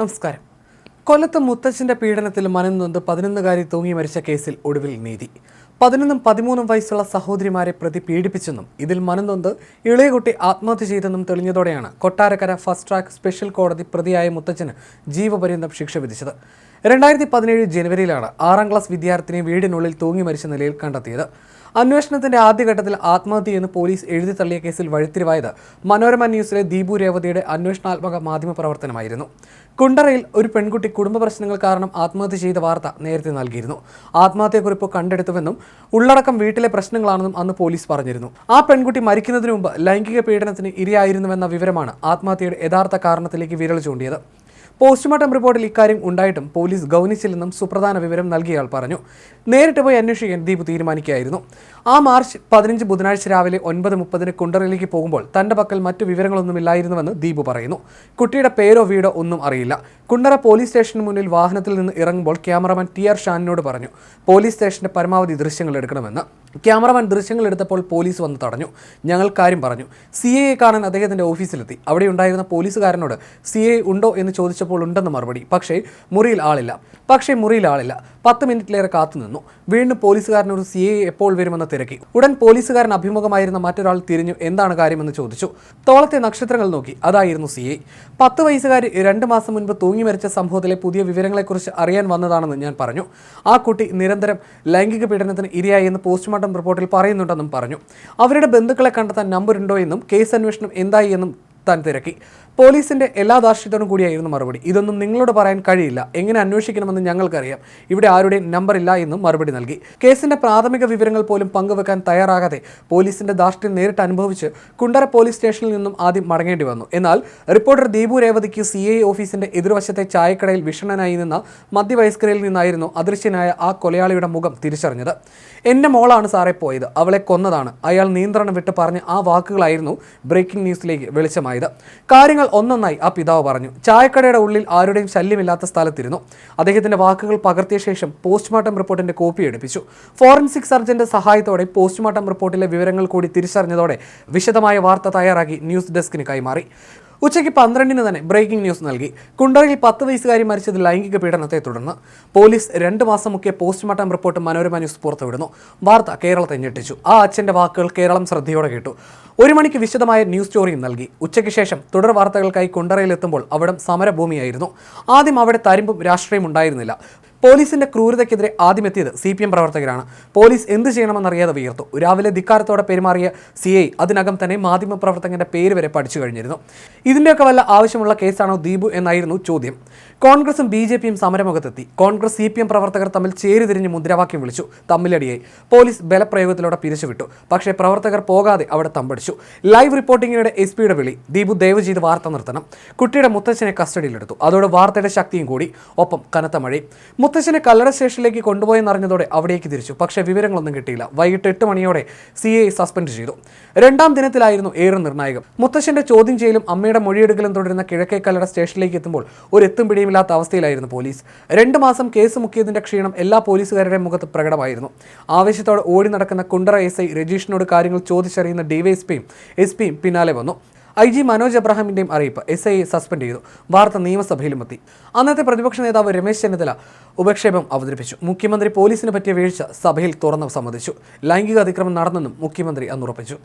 നമസ്കാരം. കൊല്ലത്ത് മുത്തച്ഛന്റെ പീഡനത്തിൽ മനംനൊന്ത് പതിനൊന്നുകാരി തൂങ്ങി മരിച്ച കേസിൽ ഒടുവിൽ നീതി. പതിനൊന്നും പതിമൂന്നും വയസ്സുള്ള സഹോദരിമാരെ പ്രതി പീഡിപ്പിച്ചെന്നും ഇതിൽ മനംനൊന്ത് ഇളയകുട്ടി ആത്മഹത്യ ചെയ്തെന്നും തെളിഞ്ഞതോടെയാണ് കൊട്ടാരക്കര ഫസ്റ്റ് ട്രാക്ക് സ്പെഷ്യൽ കോടതി പ്രതിയായ മുത്തച്ഛന് ജീവപര്യന്തം ശിക്ഷ വിധിച്ചത്. രണ്ടായിരത്തി പതിനേഴ് ജനുവരിയിലാണ് ആറാം ക്ലാസ് വിദ്യാർത്ഥിനി വീടിനുള്ളിൽ തൂങ്ങി മരിച്ച നിലയിൽ കണ്ടെത്തിയത്. അന്വേഷണത്തിന്റെ ആദ്യഘട്ടത്തിൽ ആത്മഹത്യയെന്ന് പോലീസ് എഴുതി തള്ളിയ കേസിൽ വഴിത്തിരിവായത് മനോരമ ന്യൂസിലെ ദീപു രേവതിയുടെ അന്വേഷണാത്മക മാധ്യമ പ്രവർത്തനമായിരുന്നു. കുണ്ടറയിൽ ഒരു പെൺകുട്ടി കുടുംബ പ്രശ്നങ്ങൾ കാരണം ആത്മഹത്യ ചെയ്ത വാർത്ത നേരത്തെ നൽകിയിരുന്നു. ആത്മഹത്യക്കുറിപ്പ് കണ്ടെടുത്തുവെന്നും ഉള്ളടക്കം വീട്ടിലെ പ്രശ്നങ്ങളാണെന്നും അന്ന് പോലീസ് പറഞ്ഞിരുന്നു. ആ പെൺകുട്ടി മരിക്കുന്നതിന് മുമ്പ് ലൈംഗിക പീഡനത്തിന് ഇരയായിരുന്നുവെന്ന വിവരമാണ് ആത്മഹത്യയുടെ യഥാർത്ഥ കാരണത്തിലേക്ക് വിരൽ ചൂണ്ടിയത്. പോസ്റ്റ്മോർട്ടം റിപ്പോർട്ടിൽ ഇക്കാര്യം ഉണ്ടായിട്ടും പോലീസ് ഗൗനിച്ചില്ലെന്നും സുപ്രധാന വിവരം നൽകിയയാൾ പറഞ്ഞു. നേരിട്ട് പോയി അന്വേഷിക്കാൻ ദീപ് തീരുമാനിക്കുകയായിരുന്നു. ആ മാർച്ച് പതിനഞ്ച് ബുധനാഴ്ച രാവിലെ ഒൻപത് മുപ്പതിന് കുണ്ടറയിലേക്ക് പോകുമ്പോൾ തന്റെ പക്കൽ മറ്റു വിവരങ്ങളൊന്നുമില്ലായിരുന്നുവെന്ന് ദീപു പറയുന്നു. കുട്ടിയുടെ പേരോ വീടോ ഒന്നും അറിയില്ല. കുണ്ടറ പോലീസ് സ്റ്റേഷന് മുന്നിൽ വാഹനത്തിൽ നിന്ന് ഇറങ്ങുമ്പോൾ ക്യാമറമാൻ ടി ആർ ഷാനിനോട് പറഞ്ഞു പോലീസ് സ്റ്റേഷന്റെ പരമാവധി ദൃശ്യങ്ങൾ എടുക്കണമെന്ന്. ക്യാമറമാൻ ദൃശ്യങ്ങൾ എടുത്തപ്പോൾ പോലീസ് വന്ന് തടഞ്ഞു. ഞങ്ങൾ കാര്യം പറഞ്ഞു സി എ കാണാൻ അദ്ദേഹത്തിന്റെ ഓഫീസിലെത്തി. അവിടെ ഉണ്ടായിരുന്ന പോലീസുകാരനോട് സി എ ഉണ്ടോ? എന്ന് ചോദിച്ചപ്പോൾ ഉണ്ടെന്ന് മറുപടി. പക്ഷേ മുറിയിൽ ആളില്ല. പക്ഷേ മുറിയിൽ ആളില്ല. പത്ത് മിനിറ്റിലേറെ കാത്തുനിന്നു വീണ്ടും പോലീസുകാരൻ ഒരു സി എ എപ്പോൾ വരുമെന്ന് തിരക്കി. ഉടൻ പോലീസുകാരൻ അഭിമുഖമായിരുന്ന മറ്റൊരാൾ തിരിഞ്ഞു എന്താണ് കാര്യമെന്ന് ചോദിച്ചു. തോളത്തെ നക്ഷത്രങ്ങൾ നോക്കി. അതായിരുന്നു സി എ പത്ത് വയസ്സുകാരി രണ്ട് മാസം മുൻപ് തൂങ്ങി മരിച്ച സംഭവത്തിലെ പുതിയ വിവരങ്ങളെക്കുറിച്ച് അറിയാൻ വന്നതാണെന്ന് ഞാൻ പറഞ്ഞു. ആ കുട്ടി നിരന്തരം ലൈംഗിക പീഡനത്തിന് ഇരയായി എന്ന് പോസ്റ്റ്മോർട്ടം റിപ്പോർട്ടിൽ പറയുന്നുണ്ടെന്നും പറഞ്ഞു. അവരുടെ ബന്ധുക്കളെ കണ്ടെത്താൻ നമ്പറുണ്ടോ എന്നും കേസ് അന്വേഷണം എന്തായി എന്നും താൻ തിരക്കി. പോലീസിന്റെ എല്ലാ ധാർഷ്ട്യത്തോടും കൂടിയായിരുന്നു മറുപടി. ഇതൊന്നും നിങ്ങളോട് പറയാൻ കഴിയില്ല. എങ്ങനെ അന്വേഷിക്കണമെന്ന് ഞങ്ങൾക്കറിയാം. ഇവിടെ ആരുടെയും നമ്പർ ഇല്ല എന്നും മറുപടി നൽകി. കേസിന്റെ പ്രാഥമിക വിവരങ്ങൾ പോലും പങ്കുവെക്കാൻ തയ്യാറാകാതെ പോലീസിന്റെ ധാർഷ്ട്യം നേരിട്ട് അനുഭവിച്ച് കുണ്ടറ പോലീസ് സ്റ്റേഷനിൽ നിന്നും ആദ്യം മടങ്ങേണ്ടി വന്നു. എന്നാൽ റിപ്പോർട്ടർ ദീപു രേവതിക്ക് സി ഐ ഓഫീസിന്റെ എതിർവശത്തെ ചായക്കടയിൽ വിഷണനായി നിന്ന മധ്യവയസ്കരയിൽ നിന്നായിരുന്നു അദൃശ്യനായ ആ കൊലയാളിയുടെ മുഖം തിരിച്ചറിഞ്ഞത്. എന്റെ മോളാണ് സാറേ പോയത്. അവളെ കൊന്നതാണ്. അയാൾ നിയന്ത്രണം വിട്ട് പറഞ്ഞ ആ വാക്കുകളായിരുന്നു ബ്രേക്കിംഗ് ന്യൂസിലേക്ക് വെളിച്ചമായത്. കാര്യങ്ങൾ ഒന്നൊന്നായി ആ പിതാവ് പറഞ്ഞു. ചായക്കടയുടെ ഉള്ളിൽ ആരുടെയും ശല്യമില്ലാത്ത സ്ഥലത്തിരുന്നു. അദ്ദേഹത്തിന്റെ വാക്കുകൾ പകർത്തിയ ശേഷം പോസ്റ്റ്മോർട്ടം റിപ്പോർട്ടിന്റെ കോപ്പി എടുപ്പിച്ചു. ഫോറൻസിക് സർജന്റെ സഹായത്തോടെ പോസ്റ്റ്മോർട്ടം റിപ്പോർട്ടിലെ വിവരങ്ങൾ കൂടി തിരിച്ചറിഞ്ഞതോടെ വിശദമായ വാർത്ത തയ്യാറാക്കി ന്യൂസ് ഡെസ്കിന് കൈമാറി. ഉച്ചയ്ക്ക് പന്ത്രണ്ടിന് തന്നെ ബ്രേക്കിംഗ് ന്യൂസ് നൽകി. കുണ്ടറയിൽ പത്ത് വയസ്സുകാരി മരിച്ചത് ലൈംഗിക പീഡനത്തെ തുടർന്ന്. പോലീസ് രണ്ട് മാസം മുഖ്യ പോസ്റ്റ്മോർട്ടം റിപ്പോർട്ട് മനോരമ ന്യൂസ് പുറത്തുവിടുന്നു. വാർത്ത കേരളത്തെ ഞെട്ടിച്ചു. ആ അച്ഛന്റെ വാക്കുകൾ കേരളം ശ്രദ്ധയോടെ കേട്ടു. ഒരു മണിക്ക് വിശദമായ ന്യൂസ് സ്റ്റോറിയും നൽകി. ഉച്ചയ്ക്ക് ശേഷം തുടർ വാർത്തകൾക്കായി കുണ്ടറയിലെത്തുമ്പോൾ അവിടം സമരഭൂമിയായിരുന്നു. ആദ്യം അവിടെ തരിമ്പും രാഷ്ട്രീയം ഉണ്ടായിരുന്നില്ല പോലീസിന്റെ ക്രൂരതയ്ക്കെതിരെ ആദ്യം എത്തിയത് സി പി എം പ്രവർത്തകരാണ്. പോലീസ് എന്ത് ചെയ്യണമെന്നറിയാതെ വിയർത്തു. രാവിലെ ധിക്കാരത്തോടെ പെരുമാറിയ സി ഐ അതിനകം തന്നെ മാധ്യമപ്രവർത്തകന്റെ പേര് വരെ പഠിച്ചു കഴിഞ്ഞിരുന്നു. ഇതിന്റെയൊക്കെ വല്ല ആവശ്യമുള്ള കേസാണോ ദീപു എന്നായിരുന്നു ചോദ്യം. കോൺഗ്രസും ബി ജെ പിയും സമരമുഖത്തെത്തി. കോൺഗ്രസ് സി പി എം പ്രവർത്തകർ തമ്മിൽ ചേരിതിരിഞ്ഞ് മുദ്രാവാക്യം വിളിച്ചു. തമ്മിലടിയായി. പോലീസ് ബലപ്രയോഗത്തിലൂടെ പിരിച്ചുവിട്ടു. പക്ഷേ പ്രവർത്തകർ പോകാതെ അവിടെ തമ്പടിച്ചു. ലൈവ് റിപ്പോർട്ടിങ്ങിനിടെ എസ് പിയുടെ വിളി. ദീപു ദയവ് ചെയ്ത് വാർത്ത നിർത്തണം. കുട്ടിയുടെ മുത്തച്ഛനെ കസ്റ്റഡിയിലെടുത്തു. അതോടെ വാർത്തയുടെ ശക്തിയും കൂടി. ഒപ്പം കനത്ത മഴയും. മുത്തച്ഛനെ കല്ലട സ്റ്റേഷനിലേക്ക് കൊണ്ടുപോയെന്നറിഞ്ഞതോടെ അവിടേക്ക് തിരിച്ചു. പക്ഷേ വിവരങ്ങളൊന്നും കിട്ടിയില്ല. വൈകിട്ട് എട്ട് മണിയോടെ സി ഐ സസ്പെൻഡ് ചെയ്തു. രണ്ടാം ദിനത്തിലായിരുന്നു ഏറെ നിർണായകം. മുത്തശ്ശന്റെ ചോദ്യം ചെയ്യലും അമ്മയുടെ മൊഴിയെടുക്കലും തുടരുന്ന കിഴക്കേ കല്ലട സ്റ്റേഷനിലേക്ക് എത്തുമ്പോൾ ഒരു എത്തും പിടിയുമില്ലാത്ത അവസ്ഥയിലായിരുന്നു പോലീസ്. രണ്ട് മാസം കേസ് മുക്കിയതിന്റെ ക്ഷീണം എല്ലാ പോലീസുകാരുടെയും മുഖത്ത് പ്രകടമായിരുന്നു. ആവശ്യത്തോടെ ഓടി നടക്കുന്ന കുണ്ടറ എസ് ഐ രജീഷിനോട് കാര്യങ്ങൾ ചോദിച്ചറിയുന്ന ഡിവൈഎസ്പിയും എസ് പിയും പിന്നാലെ വന്നു. ഐ ജി മനോജ് എബ്രഹാമിന്റെയും അറിയിപ്പ് എസ് ഐയെ സസ്പെൻഡ് ചെയ്തു. വാർത്ത നിയമസഭയിലും എത്തി അന്നത്തെ പ്രതിപക്ഷ നേതാവ് രമേശ് ചെന്നിത്തല ഉപക്ഷേപം അവതരിപ്പിച്ചു. മുഖ്യമന്ത്രി പോലീസിന് പറ്റിയ വീഴ്ച സഭയിൽ തുറന്ന് സമ്മതിച്ചു. ലൈംഗിക അതിക്രമം നടന്നെന്നും മുഖ്യമന്ത്രി അന്നുറപ്പിച്ചു.